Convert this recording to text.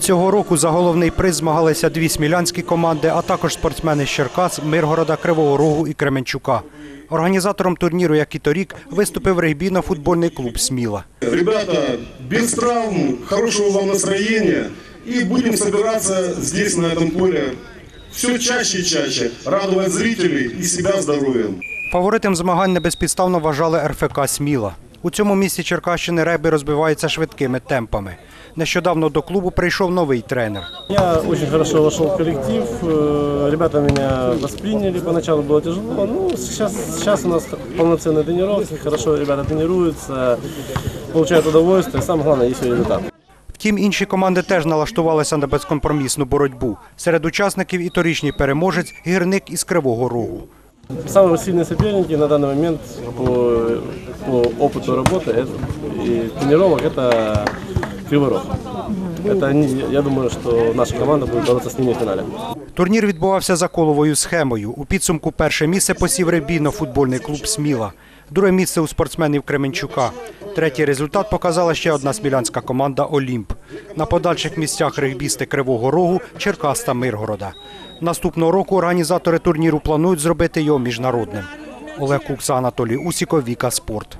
Цього року за головний приз змагалися дві смілянські команди, а також спортсмени з Черкас, Миргорода, Кривого Рогу і Кременчука. Організатором турніру, як і торік, виступив регбійно-футбольний клуб Сміла. Ребята, без травм, хорошего вам настроения. И будем собираться здесь, на этом поле, все чаще и чаще, радовать зрителей и себя здоровьем. Фаворитом змагань небезпідставно вважали РФК Сміла. У цьому місці Черкащини регбі розбивається швидкими темпами. Нещодавно до клубу прийшов новий тренер. Я очень хорошо вошел в коллектив, э, ребята меня восприняли, поначалу было тяжело, ну сейчас, сейчас у нас полноценные тренировки, хорошо ребята тренируются, получают удовольствие, самое главное есть результат. Втім, інші команди теж налаштувалися на безкомпромісну боротьбу. Серед учасників і торічній переможець гірник із Кривого Рогу. Самые сильные соперники на данный момент по, по опыту работы это- и тренировок это Кривой Рог. Это, они- я думаю, что наша команда будет бороться с ними в финале. Турнір відбувався за коловою схемою. У підсумку перше місце посів регбійно-футбольний клуб Сміла. Друге місце у спортсменів Кременчука. Третій результат показала ще одна смілянська команда Олімп. На подальших місцях регбісти Кривого Рогу, Черкас та Миргорода. Наступного року організатори турніру планують зробити його міжнародним. Олег Кукса, Анатолій Усіков, Віка Спорт.